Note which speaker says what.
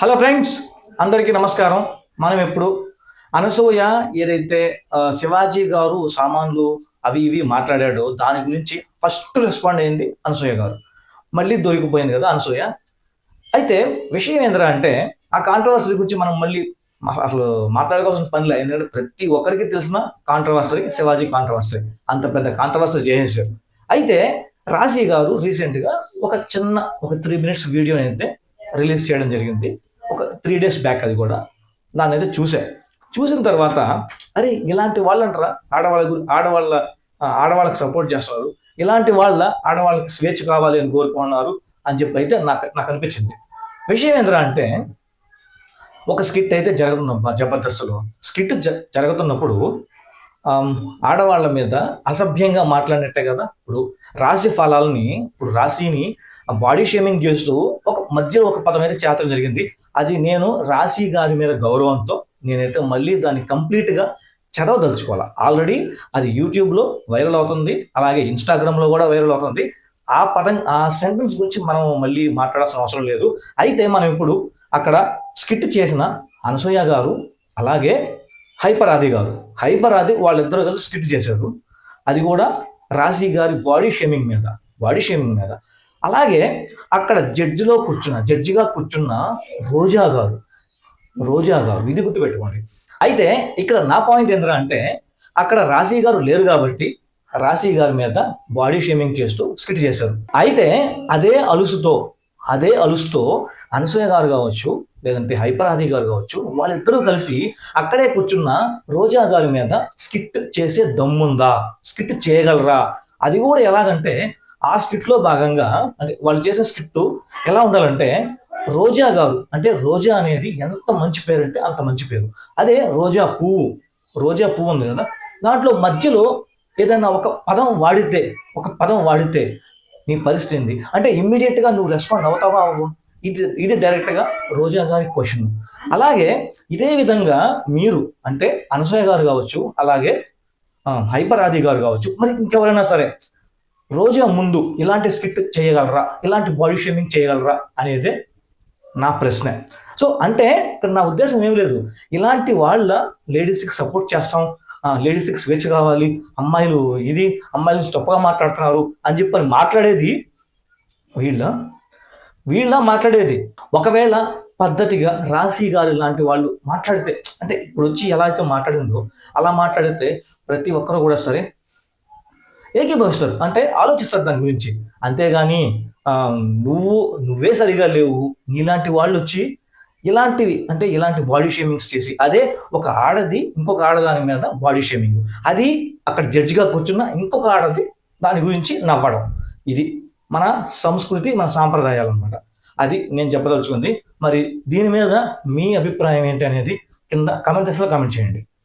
Speaker 1: Hello friends అందరికీ నమస్కారం. మనం ఇప్పుడు అనసూయ ఏదైతే శివాజీ గారు సామాన్లు అవి ఇవి మాట్లాడాడో దాని గురించి ఫస్ట్ రెస్పాండ్ అయింది అనసూయ గారు. మళ్ళీ దొరికిపోయింది కదా అనసూయ. అయితే విషయం ఏంద్రా అంటే ఆ కాంట్రవర్సీ గురించి మనం మళ్ళీ అసలు మాట్లాడుకోవాల్సిన పనిలే ఎందుకంటే ప్రతి ఒక్కరికి తెలిసిన కాంట్రవర్సరీ శివాజీ కాంట్రవర్సరీ అంత పెద్ద కాంట్రవర్సరీ చేసేసారు. అయితే రాశి గారు రీసెంట్గా ఒక చిన్న ఒక త్రీ మినిట్స్ వీడియో అయితే రిలీజ్ చేయడం జరిగింది. త్రీ డేస్ బ్యాక్ అది కూడా దాన్ని అయితే చూసా. చూసిన తర్వాత అరే ఇలాంటి వాళ్ళంటారా ఆడవాళ్ళ గురి ఆడవాళ్ళ ఆడవాళ్ళకి సపోర్ట్ చేస్తున్నారు. ఇలాంటి వాళ్ళ ఆడవాళ్ళకి స్వేచ్ఛ కావాలి అని కోరుకున్నారు అని చెప్పి అయితే నాకు నాకు అనిపించింది. విషయం ఏంటంటే అంటే ఒక స్కిట్ అయితే జరుగుతున్న జబర్దస్త్లో. స్కిట్ జ- జరుగుతున్నప్పుడు ఆడవాళ్ళ మీద అసభ్యంగా మాట్లాడినట్టే కదా. ఇప్పుడు రాశి ఫలాలని ఇప్పుడు రాశిని బాడీ షేమింగ్ చేస్తూ ఒక మధ్యలో ఒక పదం అయితే చేతడం జరిగింది. అది నేను రాశి గారి మీద గౌరవంతో నేనైతే మళ్ళీ దాన్ని కంప్లీట్గా చదవదలుచుకోవాలి. ఆల్రెడీ అది యూట్యూబ్లో వైరల్ అవుతుంది అలాగే ఇన్స్టాగ్రామ్లో కూడా వైరల్ అవుతుంది. ఆ పదం ఆ సెంటెన్స్ గురించి మనం మళ్ళీ మాట్లాడాల్సిన అవసరం లేదు. అయితే మనం ఇప్పుడు అక్కడ స్కిట్ చేసిన అనసూయ గారు అలాగే హైపర్ ఆది గారు. హైపర్ ఆది వాళ్ళిద్దరూ కలిసి స్కిట్ చేశారు. అది కూడా రాశి గారి బాడీ షేమింగ్ మీద బాడీ షేమింగ్ మీద. అలాగే అక్కడ జడ్జిలో కూర్చున్న జడ్జిగా కూర్చున్న రోజా గారు రోజా గారు ఇది గుర్తుపెట్టుకోండి. అయితే ఇక్కడ నా పాయింట్ ఏంటంటే అంటే అక్కడ రాశి గారు లేరు కాబట్టి రాశి గారి మీద బాడీ షేమింగ్ చేస్తూ స్కిట్ చేశారు. అయితే అదే అలుసుతో అదే అలుసుతో అనసూయ గారు కావచ్చు లేదంటే హైపర్ గారు కావచ్చు వాళ్ళిద్దరూ కలిసి అక్కడే కూర్చున్న రోజా గారి మీద స్కిట్ చేసే దమ్ముందా? స్కిట్ చేయగలరా? అది కూడా ఎలాగంటే ఆ స్క్రిప్ట్లో భాగంగా అంటే వాళ్ళు చేసే స్క్రిప్ట్ ఎలా ఉండాలంటే రోజా గారు అంటే రోజా అనేది ఎంత మంచి పేరు అంటే అంత మంచి పేరు. అదే రోజా పువ్వు. రోజా పువ్వు ఉంది కదా. దాంట్లో మధ్యలో ఏదైనా ఒక పదం వాడితే ఒక పదం వాడితే నీ పరిస్థితి ఏంది? అంటే ఇమ్మీడియట్గా నువ్వు రెస్పాండ్ అవుతావా? అవ్వు ఇది ఇది డైరెక్ట్గా రోజా గారి క్వశ్చన్ అలాగే ఇదే విధంగా మీరు అంటే అనసూయ గారు కావచ్చు అలాగే హైపర్ ఆది గారు కావచ్చు మరి ఇంకెవరైనా సరే రోజా ముందు ఇలాంటి స్కిట్ చేయగలరా? ఇలాంటి బాడీ షేమింగ్ చేయగలరా? అనేది నా ప్రశ్న. సో అంటే ఇక్కడ నా ఉద్దేశం ఏం లేదు? ఇలాంటి వాళ్ళ లేడీస్కి సపోర్ట్ చేస్తాం. లేడీస్కి స్వేచ్ఛ కావాలి. అమ్మాయిలు ఇది అమ్మాయిలు తప్పగా మాట్లాడుతున్నారు అని చెప్పని మాట్లాడేది వీళ్ళ. వీళ్ళ మాట్లాడేది. ఒకవేళ పద్ధతిగా రాశి గారు లాంటి వాళ్ళు మాట్లాడితే అంటే ఇప్పుడు వచ్చి ఎలా అయితే మాట్లాడిందో అలా మాట్లాడితే ప్రతి ఒక్కరు కూడా సరే ఏకీభవిస్తారు అంటే ఆలోచిస్తారు దాని గురించి. అంతేగాని నువ్వు నువ్వే సరిగా లేవు. నీలాంటి వాళ్ళు వచ్చి ఇలాంటివి అంటే ఇలాంటి బాడీ షేమింగ్స్ చేసి అదే ఒక ఆడది ఇంకొక ఆడదాని మీద బాడీ షేమింగ్ అది అక్కడ జడ్జిగా కూర్చున్న ఇంకొక ఆడది దాని గురించి నవ్వడం. ఇది మన సంస్కృతి మన సాంప్రదాయాలు అనమాట అది నేను చెప్పదలుచుకుంది. మరి దీని మీద మీ అభిప్రాయం ఏంటి అనేది కింద కామెంట్ సెక్షన్లో కామెంట్ చేయండి.